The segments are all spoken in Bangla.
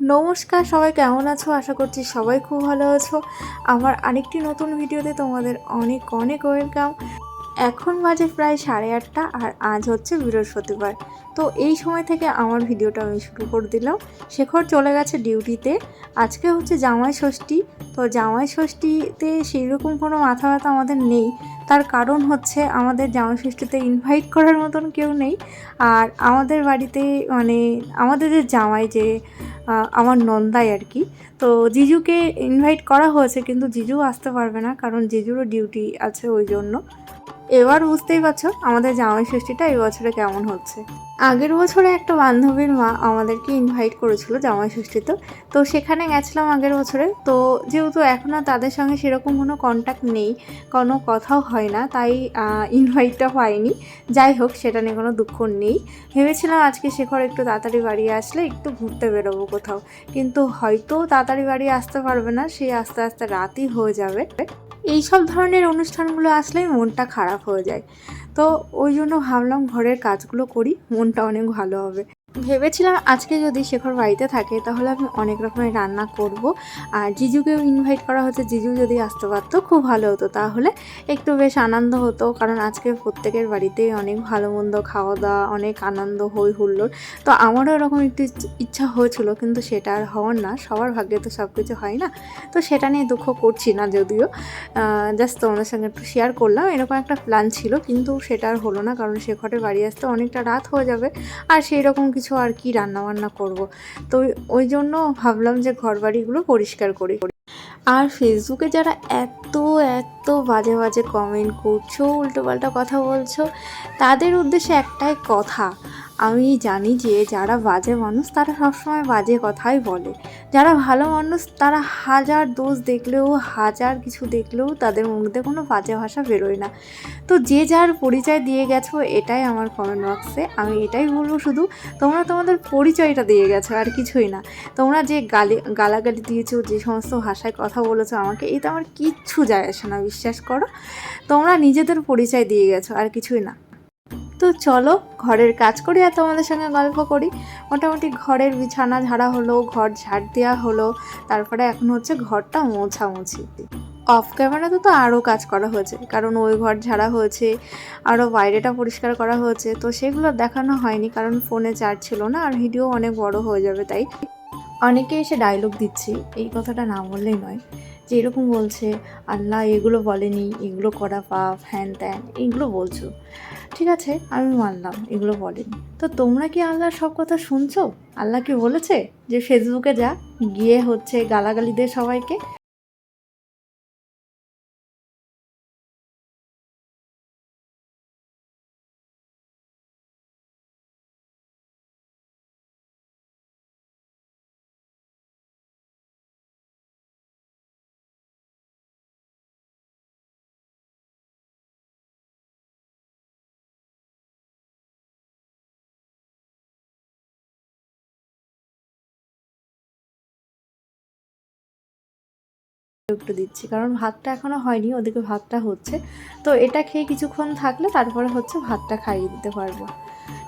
নমস্কার, সবাই কেমন আছো? আশা করছি সবাই খুব ভালো আছো। আমার আরেকটি নতুন ভিডিওতে তোমাদের অনেক অনেক ওয়েলকাম। এখন বাজে প্রায় সাড়ে আটটা আর আজ হচ্ছে বৃহস্পতিবার। তো এই সময় থেকে আমার ভিডিওটা আমি শুরু করে দিলাম। শেখর চলে গেছে ডিউটিতে। আজকে হচ্ছে জামাই ষষ্ঠী। তো জামাই ষষ্ঠীতে সেই রকম কোনো মাথা ব্যথা আমাদের নেই। তার কারণ হচ্ছে আমাদের জামাই ষষ্ঠীতে ইনভাইট করার মতন কেউ নেই। আর আমাদের বাড়িতে মানে আমাদের যে জামাই যে আমার নন্দাই আর কি। তো জিজুকে ইনভাইট করা হয়েছে কিন্তু জিজু আসতে পারবে না কারণ জিজুরও ডিউটি আছে ওই জন্য। এবার বুঝতেই পারছ আমাদের জামাই ষষ্ঠীটা এই বছরে কেমন হচ্ছে। আগের বছরে একটা বান্ধবীর মা আমাদেরকে ইনভাইট করেছিল জামাই ষষ্ঠীতে তো সেখানে গেছিলাম আগের বছরে। তো যেহেতু এখনও তাদের সঙ্গে সেরকম কোনো কন্ট্যাক্ট নেই, কোনো কথাও হয় না, তাই ইনভাইটটা পাইনি। যাই হোক, সেটা নিয়ে কোনো দুঃখ নেই। ভেবেছিলাম আজকে শেখর একটু তাড়াতাড়ি বাড়ি আসলে একটু ঘুরতে বেরোবো কোথাও। কিন্তু হয়তো তাড়াতাড়ি বাড়ি আসতে পারবে না, সে আস্তে আস্তে রাতই হয়ে যাবে। এই সব ধরনের অনুষ্ঠানগুলো আসলেই মনটা খারাপ হয়ে যায়। তো ওই জন্য ভাবলাম ঘরের কাজগুলো করি, মনটা অনেক ভালো হবে। ভেবেছিলাম আজকে যদি শেখর বাড়িতে থাকে, তাহলে আমি অনেক রকমের রান্না করব। আর জিজুকেও ইনভাইট করা হচ্ছে। জিজু যদি আসতে পারতো, খুব ভালো হতো। তাহলে একটু বেশ আনন্দ হতো, কারণ আজকে প্রত্যেকের বাড়িতেই অনেক ভালো মন্দ খাওয়া দাওয়া, অনেক আনন্দ, হই হুল্লোড়। তো আমারও এরকম একটু ইচ্ছা হয়েছিল, কিন্তু সেটা আর হওয়ার না। সবার ভাগ্যে তো সব কিছু হয় না। তো সেটা নিয়ে দুঃখ করছি না যদিও। জাস্ট তোমাদের সঙ্গে একটু শেয়ার করলাম। এরকম একটা প্ল্যান ছিল, কিন্তু সেটা আর হলো না, কারণ শেখরের বাড়ি আসতে অনেকটা রাত হয়ে যাবে। আর সেই রকম কিছু আর কি রান্না বান্না করব। তো ওই জন্য ভাবলাম যে ঘর বাড়িগুলো পরিষ্কার করি। আর ফেসবুকে যারা এত এত বাজে বাজে কমেন্ট করছ উল্টো পাল্টা কথা বলছো, তাদের উদ্দেশ্যে একটাই কথা আমি জানি যে যারা বাজে মানুষ, তারা সবসময় বাজে কথাই বলে। যারা ভালো মানুষ, তারা হাজার দোষ দেখলেও, হাজার কিছু দেখলেও তাদের মুখ দিয়ে কোনো বাজে ভাষা বেরোয় না। তো যে যার পরিচয় দিয়ে গেছো, এটাই আমার কমেন্ট বক্সে আমি এটাই বলব শুধু, তোমরা তোমাদের পরিচয়টা দিয়ে গেছো, আর কিছুই না। তোমরা যে গালি, গালাগালি দিয়েছ, যে সমস্ত ভাষায় কথা বলেছ আমাকে, এতে আমার কিচ্ছু যায় আসে না, বিশ্বাস করো। তোমরা নিজেদের পরিচয় দিয়ে গেছো, আর কিছুই না। তো চলো ঘরের কাজ করি আর তোমাদের সঙ্গে গল্প করি। মোটামুটি ঘরের বিছানা ঝাড়া হলো, ঘর ঝাড় দেওয়া হলো, তারপরে এখন হচ্ছে ঘরটা মোছামুছি। অফ ক্যামেরাতে তো আরও কাজ করা হয়েছে, কারণ ওই ঘর ঝাড়া হয়েছে, আরও বাইরেটা পরিষ্কার করা হয়েছে, তো সেগুলো দেখানো হয়নি, কারণ ফোনে চার্জ ছিল না আর ভিডিও অনেক বড় হয়ে যাবে, তাই। অনেকে এসে ডায়লগ দিচ্ছে, এই কথাটা না বললেই নয়। যে এরকম বলছে, আল্লাহ এগুলো বলেনি, এগুলো করা পাপ, হ্যান ত্যান, এগুলো বলছো। ঠিক আছে, আমি মানলাম, এগুলো বলেনি। তো তোমরা কি আল্লাহর সব কথা শুনছো? আল্লাহ কি বলেছে যে, ফেসবুকে যা, গিয়ে হচ্ছে গালাগালি দে সবাইকে একটু দিচ্ছি। কারণ ভাতটা এখনও হয়নি, ওদিকে ভাতটা হচ্ছে। তো এটা খেয়ে কিছুক্ষণ থাকলে তারপরে হচ্ছে ভাতটা খাইয়ে দিতে পারব।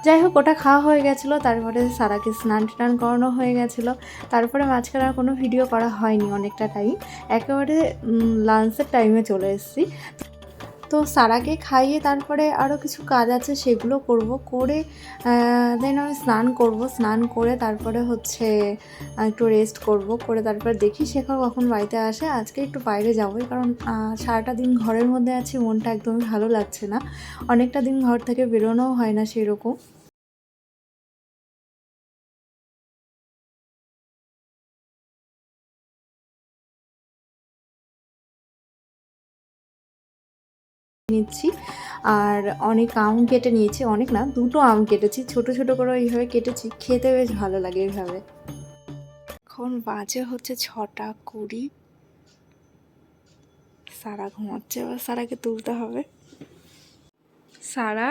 যাই হোক, ওটা খাওয়া হয়ে গেছিল, তারপরে সারাকে স্নান টান করানো হয়ে গেছিল। তারপরে মাঝখানে আর কোনো ভিডিও করা হয়নি অনেকটা টাইম একেবারে লাঞ্চের টাইমে চলে এসেছি। তো সারাকে খাইয়ে তারপরে আরও কিছু কাজ আছে, সেগুলো করব। করে দেন আমি স্নান করব। স্নান করে তারপরে হচ্ছে একটু রেস্ট করব। করে তারপরে দেখি শেখর কখন বাড়িতে আসে। আজকে একটু বাইরে যাবোই, কারণ সারাটা দিন ঘরের মধ্যে আছি, মনটা একদমই ভালো লাগছে না। অনেকটা দিন ঘর থেকে বেরোনোও হয় না সেরকম। নিচ্ছি। আর অনেক আম কেটে নিয়েছি, অনেক না, দুটো আম কেটেছি। ছোট ছোট করে এইভাবে কেটেছি, খেতে বেশ ভালো লাগে এইভাবে। এখন বাজে হচ্ছে ছটা কুড়ি। সারা ঘুমাচ্ছে, এবার সারাকে তুলতে হবে। সারা?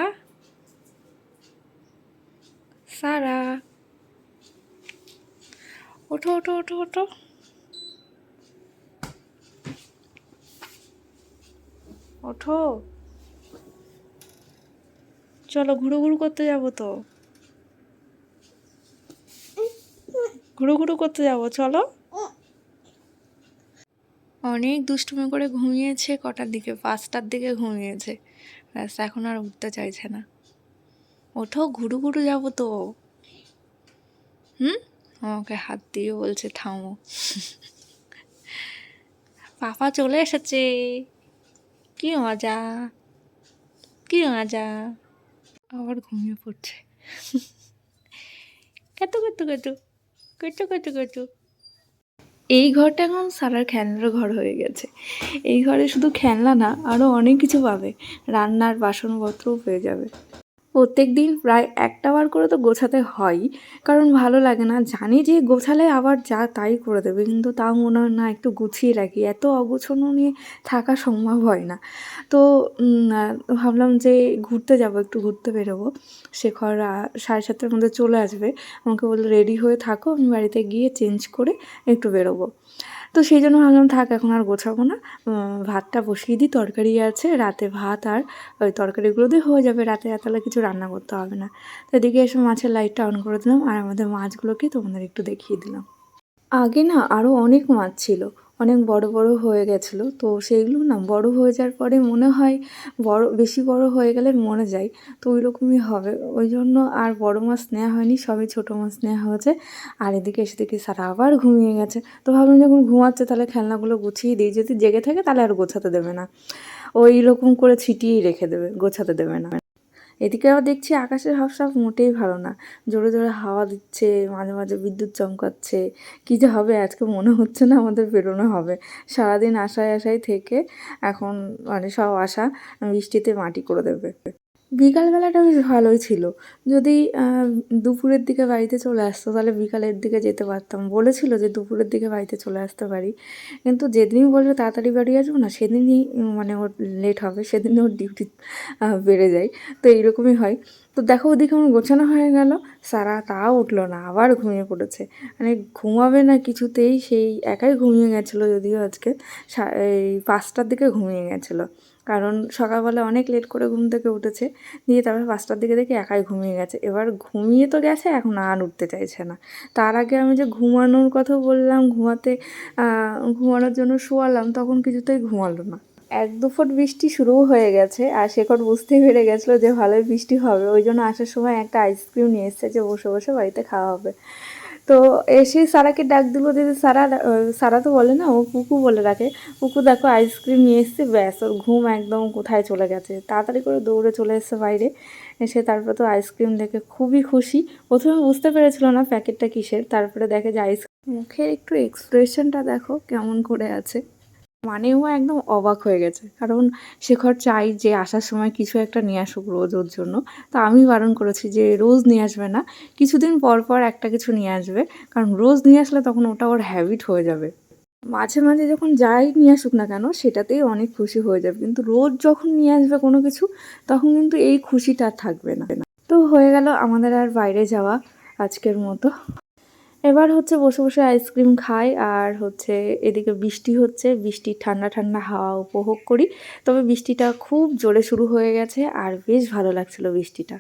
সারা? ওঠো ওঠো ওঠো ওঠো। ওঠো। চলো ঘুরু ঘুরু করতে যাব তো। ঘুরু ঘুরু করতে যাব, চলো। অনেক দুষ্টুমি করে ঘুমিয়েছে, কটার দিকে? পাঁচটার দিকে ঘুমিয়েছে। ব্যাস, এখন আর উঠতে চাইছে না। ওঠো, ঘুরু ঘুরু যাব তো। হুম? আমাকে হাত দিয়ে বলছে, থামো। পাপা চলে এসেছে। কি মজা কি মজা। আবার ঘুমিয়ে পড়ছে। কত কত কত কত কত কত এই ঘরটা এখন সারার খেলনার ঘর হয়ে গেছে। এই ঘরে শুধু খেলনা না আরও অনেক কিছু পাবে। রান্নার বাসনপত্রও পেয়ে যাবে। প্রত্যেক দিন প্রায় একটা বার করে তো গোছাতে হয়। কারণ ভালো লাগে না। জানি যে গোছালে আবার যা তাই করে দেবে। কিন্তু তাও মনে হয়, না, একটু গুছিয়ে রাখি। এত অগোছানো নিয়ে থাকা সম্ভব হয় না। তো ভাবলাম যে ঘুরতে যাব, একটু ঘুরতে বেরোবো। শেখর সাড়ে সাতটার মধ্যে চলে আসবে। আমাকে বলল, রেডি হয়ে থাকো, আমি বাড়িতে গিয়ে চেঞ্জ করে একটু বেরোবো। তো সেই জন্য ভাবলাম, থাক, এখন আর গোছাবো না। ভাতটা বসিয়ে দিই, তরকারি আছে, রাতে ভাত আর ওই তরকারিগুলো দিয়ে হয়ে যাবে, রাতে রাতালে কিছু রান্না করতে হবে না। তো এদিকে এসে মাছের লাইটটা অন করে দিলাম আর আমাদের মাছগুলোকে তোমাদের একটু দেখিয়ে দিলাম। আগে না আরও অনেক মাছ ছিল অনেক বড় বড় হয়ে গেছিল। তো সেইগুলো না বড় হয়ে যাওয়ার পরে মনে হয় বড়, বেশি বড় হয়ে গেলে মরে যায়। তো ওই রকমই হবে। ওই জন্য আর বড় মাছ নেওয়া হয়নি, সবই ছোটো মাছ নেওয়া হয়েছে। আর এদিকে এসে দেখি সারা আবার ঘুমিয়ে গেছে। তো ভাবলাম যখন ঘুমাচ্ছে তাহলে খেলনাগুলো গুছিয়ে দিই। যদি জেগে থাকে তাহলে আর গোছাতে দেবে না। ওই রকম করে ছিটিয়েই রেখে দেবে, গোছাতে দেবে না। এদিকে আবার দেখছি আকাশের হাফ হাফসাফ মোটেই ভালো না। জোরে জোরে হাওয়া দিচ্ছে, মাঝে মাঝে বিদ্যুৎ চমকাচ্ছে। কী যে হবে, আজকে মনে হচ্ছে না আমাদের বেরোনো হবে। সারাদিন আশায় আশায় থেকে এখন মানে সব আশা বৃষ্টিতে মাটি করে দেবে। বিকালবেলাটা বেশ ভালোই ছিল। যদি দুপুরের দিকে বাড়িতে চলে আসতো, তাহলে বিকালের দিকে যেতে পারতাম। বলেছিল যে দুপুরের দিকে বাড়িতে চলে আসতে পারি। কিন্তু যেদিনই বলবে তাড়াতাড়ি বাড়ি আসব না, সেদিনই মানে ওর লেট হবে, সেদিনই ওর ডিউটি বেড়ে যায়। তো এইরকমই হয়। তো দেখো ওদিকে আমার গোছানো হয়ে গেল। সারা তাও উঠল না, আবার ঘুমিয়ে পড়েছে। মানে ঘুমাবে না কিছুতেই, সেই একাই ঘুমিয়ে গেছিল, যদিও আজকে এই পাঁচটার দিকে ঘুমিয়ে গেছিল। কারণ সকালবেলা অনেক লেট করে ঘুম থেকে উঠেছে, দিয়ে তারপর পাঁচটার দিকে দেখে একাই ঘুমিয়ে গেছে। এবার ঘুমিয়ে তো গেছে, এখন আর উঠতে চাইছে না। তার আগে আমি যে ঘুমানোর কথা বললাম, ঘুমাতে ঘুমানোর জন্য শোয়ালাম, তখন কিছুতেই ঘুমালো না। এক দু ফুট বৃষ্টি শুরুও হয়ে গেছে, আর শেখর বুঝতেই পেরে গেছিল যে ভালোই বৃষ্টি হবে। ওই জন্য আসার সময় একটা আইসক্রিম নিয়ে এসেছে যে বসে বসে বাড়িতে খাওয়া হবে। তো এসে সারাকে ডাক দিল দিদি সারা সারা তো বলে না, ও কুকু বলে রাখে। কুকু দেখো আইসক্রিম নিয়ে এসছে, ব্যাস, ওর ঘুম একদম কোথায় চলে গেছে। তাড়াতাড়ি করে দৌড়ে চলে এসছে বাইরে, এসে তারপরে তো আইসক্রিম দেখে খুবই খুশি। প্রথমে বুঝতে পেরেছিল না প্যাকেটটা কিসের, তারপরে দেখে যে আইসক্রিম মুখের একটু এক্সপ্রেশনটা দেখো কেমন করে আছে। মানে ও একদম অবাক হয়ে গেছে। কারণ শেখর চাই যে আসার সময় কিছু একটা নিয়ে আসুক রোজ ওর জন্য। তো আমি বারণ করেছি যে রোজ নিয়ে আসবে না, কিছুদিন পর পর একটা কিছু নিয়ে আসবে। কারণ রোজ নিয়ে আসলে তখন ওটা ওর হ্যাবিট হয়ে যাবে। মাঝে মাঝে যখন যাই নিয়ে আসুক না কেন, সেটাতেই অনেক খুশি হয়ে যাবে। কিন্তু রোজ যখন নিয়ে আসবে কোনো কিছু, তখন কিন্তু এই খুশিটা থাকবে না। তো হয়ে গেল আমাদের আর বাইরে যাওয়া আজকের মতো। এবার হচ্ছে বসে বসে আইসক্রিম খাই আর হচ্ছে এদিকে বৃষ্টি হচ্ছে। বৃষ্টির ঠান্ডা ঠান্ডা হাওয়া উপভোগ করি। তবে বৃষ্টিটা খুব জোরে শুরু হয়ে গেছে আর বেশ ভালো লাগছিল বৃষ্টিটা।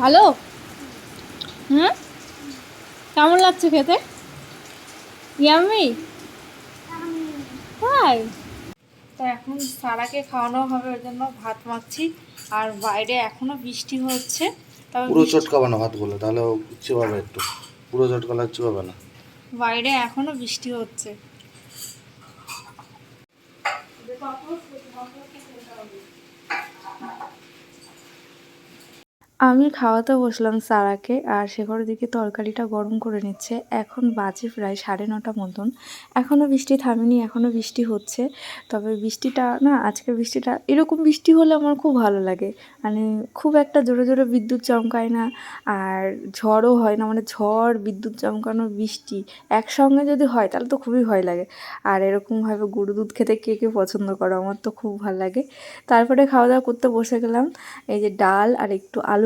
ভালো? হুম? কেমন লাগছে খেতে? ইয়ামি? তাই তো এখন সারাকে খাওয়ানো হবে ওর জন্য ভাত মাখছি। আর বাইরে এখনও বৃষ্টি হচ্ছে তবে পুরো চটকা বানো ভাতগুলো তাহলে পাবে একটু। পুরো ঝটকা লাগছে হবে না। বাইরে এখনও বৃষ্টি হচ্ছে। আমি খাওয়াতে বসলাম সারাকে আর ঘরের দিকে তরকারিটা গরম করে নিচ্ছে। এখন বাজে প্রায় সাড়ে নটা মতন। এখনও বৃষ্টি থামেনি এখনও বৃষ্টি হচ্ছে। তবে বৃষ্টিটা না আজকে বৃষ্টিটা এরকম বৃষ্টি হলে আমার খুব ভালো লাগে। মানে খুব একটা জোরে জোরে বিদ্যুৎ চমকায় না আর ঝড়ও হয় না। মানে ঝড়, বিদ্যুৎ চমকানো, বৃষ্টি একসঙ্গে যদি হয় তাহলে তো খুবই ভয় লাগে। আর এরকমভাবে গরু দুধ খেতে কে কে পছন্দ করো? আমার তো খুব ভালো লাগে। তারপরে খাওয়া দাওয়া করতে বসে গেলাম। এই যে ডাল আর একটু আলু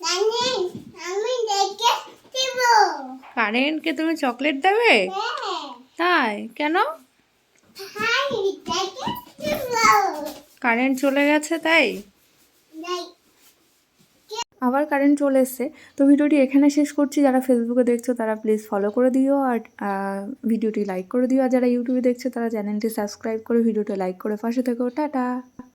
নানি আমি দেখে দিব। কারেন্টকে তুমি চকলেট দেবে? হ্যাঁ। তাই? কেন? কারেন্ট চলে গেছে তাই? আবার কারেন্ট চলে এসছে। তো ভিডিওটি এখানে শেষ করছি। যারা ফেসবুকে দেখছ, তারা প্লিজ ফলো করে দিও। আর ভিডিওটি লাইক করে দিও। আর যারা ইউটিউবে দেখছ, তারা চ্যানেলটি সাবস্ক্রাইব করে ভিডিওটি লাইক করে পাশে থেকো টাটা!